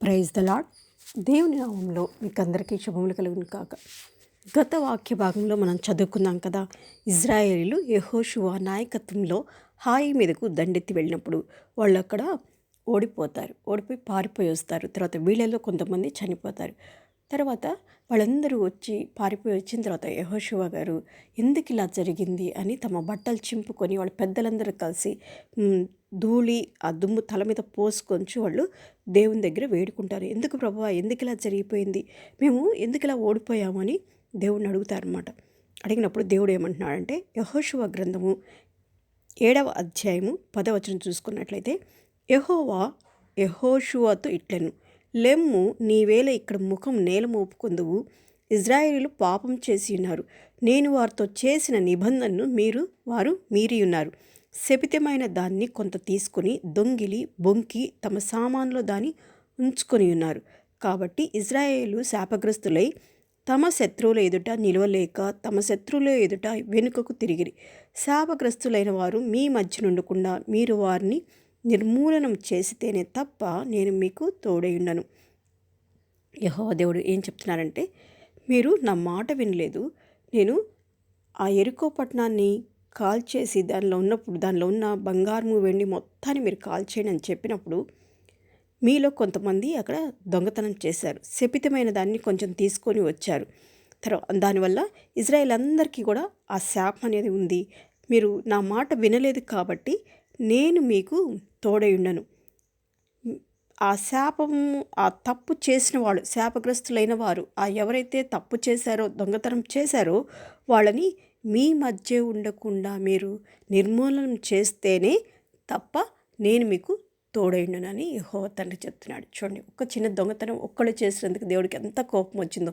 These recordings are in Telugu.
ప్రైజ్ ద లాడ్ దేవుని నామంలో మీకు అందరికీ శుభములు కలుగును కాక. గత వాక్య భాగంలో మనం చదువుకున్నాం కదా ఇజ్రాయేలీలు యహోషువా నాయకత్వంలో హాయి మీదకు దండెత్తి వెళ్ళినప్పుడు వాళ్ళు అక్కడ ఓడిపోతారు ఓడిపోయి పారిపోయి వస్తారు. తర్వాత వీళ్ళలో కొంతమంది చనిపోతారు. తర్వాత వాళ్ళందరూ వచ్చి పారిపోయి వచ్చిన తర్వాత యహోశివ గారు ఎందుకు ఇలా జరిగింది అని తమ బట్టలు చింపుకొని వాళ్ళ పెద్దలందరూ కలిసి ధూళి ఆ దుమ్ము తల మీద పోసుకొని వాళ్ళు దేవుని దగ్గర వేడుకుంటారు. ఎందుకు ప్రభు? ఎందుకు ఇలా జరిగిపోయింది? మేము ఎందుకు ఇలా ఓడిపోయామని దేవుడిని అడుగుతారనమాట అడిగినప్పుడు దేవుడు ఏమంటున్నాడంటే యహోశువ గ్రంథము ఏడవ అధ్యాయము పదవచనం చూసుకున్నట్లయితే యహోవా యహోషువాతో ఇట్లను లెమ్ము నీవేళ ఇక్కడ ముఖం నేల మోపుకుందువు ఇజ్రాయేలీలు పాపం చేసి ఉన్నారు. నేను వారితో చేసిన నిబంధనను మీరు వారు మీరి ఉన్నారు. శపితమైన దాన్ని కొంత తీసుకుని దొంగిలి బొంకి తమ సామాన్లో దాన్ని ఉంచుకొని ఉన్నారు. కాబట్టి ఇజ్రాయేలు శాపగ్రస్తులై తమ శత్రువుల ఎదుట నిలవలేక తమ శత్రువుల ఎదుట వెనుకకు తిరిగిరి. శాపగ్రస్తులైన వారు మీ మధ్య నుండకుండా మీరు వారిని నిర్మూలనం చేసితేనే తప్ప నేను మీకు తోడై యహోవా దేవుడు ఏం చెప్తున్నారంటే మీరు నా మాట వినలేదు. నేను ఆ ఎరుకో పట్టణాన్ని కాల్ చేసి దానిలో ఉన్నప్పుడు దానిలో ఉన్న బంగారము వెండి మొత్తాన్ని మీరు కాల్ చేయండి అని చెప్పినప్పుడు మీలో కొంతమంది అక్కడ దొంగతనం చేశారు. శపితమైన దాన్ని కొంచెం తీసుకొని వచ్చారు. తర్వాత దానివల్ల ఇజ్రాయెల్ అందరికీ కూడా ఆ శాపం అనేది ఉంది. మీరు నా మాట వినలేదు కాబట్టి నేను మీకు తోడై ఉండను. ఆ శాపము ఆ తప్పు చేసిన వాళ్ళు శాపగ్రస్తులైన వారు ఆ ఎవరైతే తప్పు చేశారో దొంగతనం చేశారో వాళ్ళని మీ మధ్య ఉండకుండా మీరు నిర్మూలనం చేస్తేనే తప్ప నేను మీకు తోడైండునని యహో తండ్రి చెప్తున్నాడు. చూడండి ఒక్క చిన్న దొంగతనం ఒక్కళ్ళు చేసినందుకు దేవుడికి ఎంత కోపం వచ్చిందో.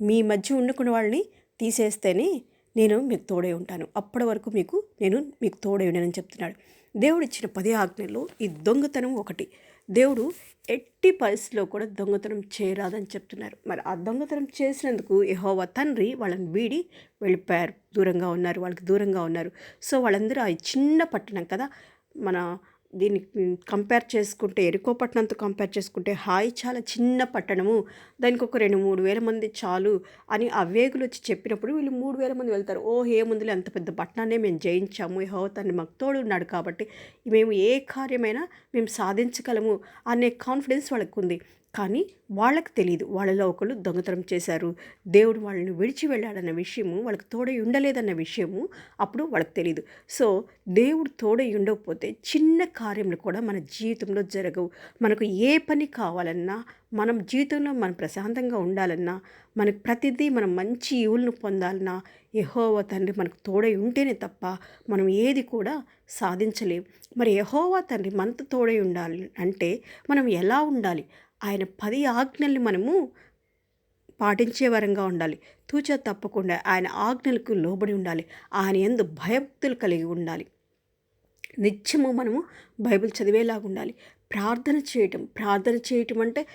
మీ మధ్య ఉండకుండా వాళ్ళని తీసేస్తేనే నేను మీకు తోడై ఉంటాను. అప్పటి వరకు మీకు నేను మీకు తోడైండనని చెప్తున్నాడు. దేవుడిచ్చిన పది ఆజ్ఞల్లో ఈ దొంగతనం ఒకటి. దేవుడు ఎట్టి పరిస్థితిలో కూడా దొంగతనం చేయరాదని చెప్తున్నారు. మరి ఆ దొంగతనం చేసినందుకు యహోవా తండ్రి వాళ్ళని వీడి వెళ్ళిపోయారు. దూరంగా ఉన్నారు వాళ్ళకి దూరంగా ఉన్నారు. సో వాళ్ళందరూ ఆ చిన్న పట్టణం కదా మన దీన్ని కంపేర్ చేసుకుంటే ఎరుకోపట్నంతో కంపేర్ చేసుకుంటే హాయ్ చాలా చిన్న పట్టణము. దానికి ఒక రెండు మూడు వేల మంది చాలు అని ఆ వేగులు వచ్చి చెప్పినప్పుడు వీళ్ళు మూడు వేల మంది వెళ్తారు. ఓ ఏముందిలే అంత పెద్ద పట్టణాన్ని మేము జయించాము. హో హోతాన్ని మాకు తోడు ఉన్నాడు కాబట్టి మేము ఏ కార్యమైనా మేము సాధించగలము అనే కాన్ఫిడెన్స్ వాళ్ళకు ఉంది కానీ వాళ్ళకి తెలియదు వాళ్ళలో ఒకళ్ళు దొంగతనం చేశారు. దేవుడు వాళ్ళని విడిచి వెళ్ళాడన్న విషయము వాళ్ళకి తోడై ఉండలేదన్న విషయము అప్పుడు వాళ్ళకి తెలియదు సో దేవుడు తోడై ఉండకపోతే చిన్న కార్యములు కూడా మన జీవితంలో జరగవు. మనకు ఏ పని కావాలన్నా మనం జీవితంలో మనం ప్రశాంతంగా ఉండాలన్నా మనకు ప్రతిదీ మనం మంచి ఈవులను పొందాలన్నా యహోవా తండ్రి మనకు తోడై ఉంటేనే తప్ప మనం ఏది కూడా సాధించలేం. మరి యహోవా తండ్రి మనతో తోడై ఉండాలి అంటే మనం ఎలా ఉండాలి? ఆయన పది ఆజ్ఞల్ని మనము పాటించే వరంగా ఉండాలి. తూచా తప్పకుండా ఆయన ఆజ్ఞలకు లోబడి ఉండాలి. ఆయన ఎందు భయభక్తులు కలిగి ఉండాలి. నిత్యము మనము బైబిల్ చదివేలాగా ఉండాలి. ప్రార్థన చేయటం ప్రార్థన చేయటం అంటే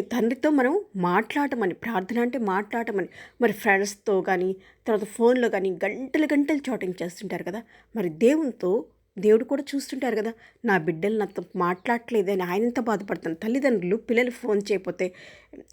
తండ్రితో మనం మాట్లాడమని ప్రార్థన అంటే మాట్లాడటమని మరి ఫ్రెండ్స్తో కానీ తర్వాత ఫోన్లో కానీ గంటలు గంటలు చాటింగ్ చేస్తుంటారు కదా. మరి దేవునితో దేవుడు కూడా చూస్తుంటారు కదా నా బిడ్డలు నాతో మాట్లాడట్లేదని ఆయన ఎంత బాధపడతాను తల్లిదండ్రులు పిల్లలు ఫోన్ చేయకపోతే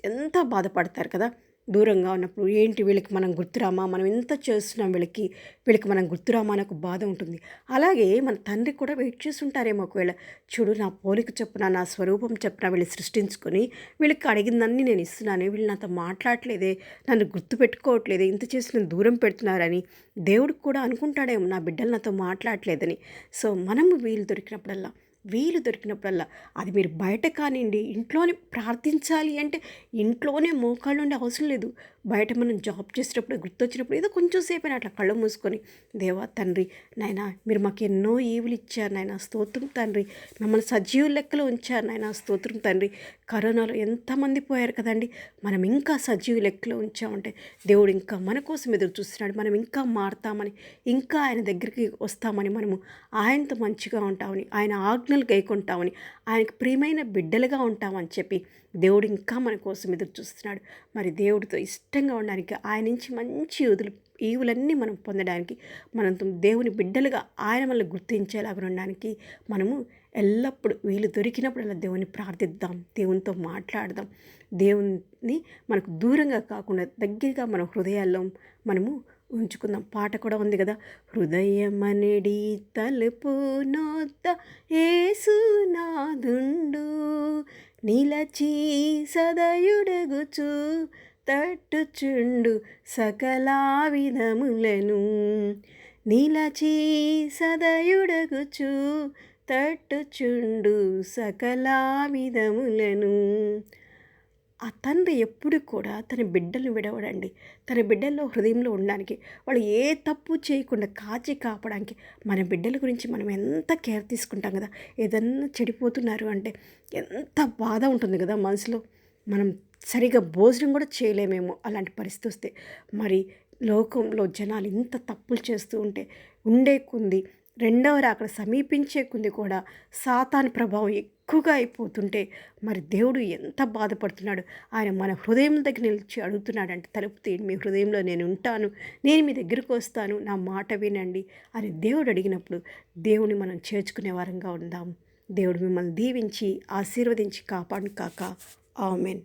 ఎంత బాధపడతారు కదా? దూరంగా ఉన్నప్పుడు ఏంటి వీళ్ళకి మనం గుర్తురామా? మనం ఎంత చేస్తున్నాం వీళ్ళకి? వీళ్ళకి మనం గుర్తురామా అని ఒక బాధ ఉంటుంది. అలాగే మన తండ్రి కూడా వెయిట్ చేస్తుంటారేమో ఒకవేళ. చూడు నా పోలిక చెప్పున నా స్వరూపం చెప్పున వీళ్ళు సృష్టించుకొని వీళ్ళకి అడిగిందన్నీ నేను ఇస్తున్నాను వీళ్ళు నాతో మాట్లాడట్లేదే నన్ను గుర్తు పెట్టుకోవట్లేదే ఇంత చేసి నన్ను దూరం పెడుతున్నారని దేవుడికి కూడా అనుకుంటాడేమో నా బిడ్డలు నాతో మాట్లాడట్లేదని. సో మనము వీలు దొరికినప్పుడల్లా వీలు దొరికినప్పుడల్లా అది మీరు బయట కానివ్వండి ఇంట్లోనే ప్రార్థించాలి అంటే ఇంట్లోనే మోకాళ్ళు ఉండే అవసరం లేదు. బయట మనం జాబ్ చేసేటప్పుడు గుర్తొచ్చినప్పుడు ఏదో కొంచెం సేపు అట్లా కళ్ళు మూసుకొని దేవా తండ్రి నాయన మీరు మాకు ఎన్నో ఈవులు ఇచ్చారు నాయన స్తోత్రం తండ్రి. మమ్మల్ని సజీవ లెక్కలో ఉంచారు నాయన స్తోత్రం తండ్రి. కరోనాలో ఎంతమంది పోయారు కదండి మనం ఇంకా సజీవ లెక్కలో ఉంచామంటే దేవుడు ఇంకా మన కోసం ఎదురు చూస్తున్నాడు. మనం ఇంకా మారుతామని ఇంకా ఆయన దగ్గరికి వస్తామని మనము ఆయనతో మంచిగా ఉంటామని ఆయన ఆజ్ఞలు గైకుంటామని ఆయనకు ప్రియమైన బిడ్డలుగా ఉంటామని చెప్పి దేవుడు ఇంకా మన కోసం ఎదురు చూస్తున్నాడు. మరి దేవుడితో ఇష్టంగా ఉండడానికి ఆయన నుంచి మంచి వదులు ఈవులన్నీ మనం పొందడానికి మనం దేవుని బిడ్డలుగా ఆయన మనల్ని గుర్తించేలాగా ఉండడానికి మనము ఎల్లప్పుడూ వీలు దొరికినప్పుడల్లా దేవుని ప్రార్థిద్దాం దేవునితో మాట్లాడదాం. దేవుని మనకు దూరంగా కాకుండా దగ్గరగా మన హృదయాల్లో మనము ఉంచుకుందాం. పాట కూడా ఉంది కదా? హృదయమనిడి తలుపు నోత ఏసునాదుండు నిలచి సదయుడగుచు తట్టుచుండు సకలా విధములను నిలచి సదయుడగుచు తట్టుచుండు సకలా విధములను ఆ తండ్రి ఎప్పుడు కూడా తన బిడ్డలు విడవడండి. తన బిడ్డల్లో హృదయంలో ఉండడానికి వాళ్ళు ఏ తప్పు చేయకుండా కాచి కాపడానికి మన బిడ్డల గురించి మనం ఎంత కేర్ తీసుకుంటాం కదా? ఏదన్నా చెడిపోతున్నారు అంటే ఎంత బాధ ఉంటుంది కదా మనసులో? మనం సరిగా భోజనం కూడా చేయలేమేమో అలాంటి పరిస్థితి వస్తే. మరి లోకంలో జనాలు ఇంత తప్పులు చేస్తూ ఉంటే ఉండే కొంది రెండవది అక్కడ సమీపించే కొన్ని కూడా సాతాన్ ప్రభావం ఎక్కువగా అయిపోతుంటే మరి దేవుడు ఎంత బాధపడుతున్నాడు? ఆయన మన హృదయం దగ్గర నిలిచి అడుగుతున్నాడంటే తలుపు తీయండి మీ హృదయంలో నేను ఉంటాను నేను మీ దగ్గరకు వస్తాను నా మాట వినండి అని దేవుడు అడిగినప్పుడు దేవుని మనం చేర్చుకునే వారంగా ఉందాం. దేవుడు మిమ్మల్ని దీవించి ఆశీర్వదించి కాపాడు కాక. ఆమెన్.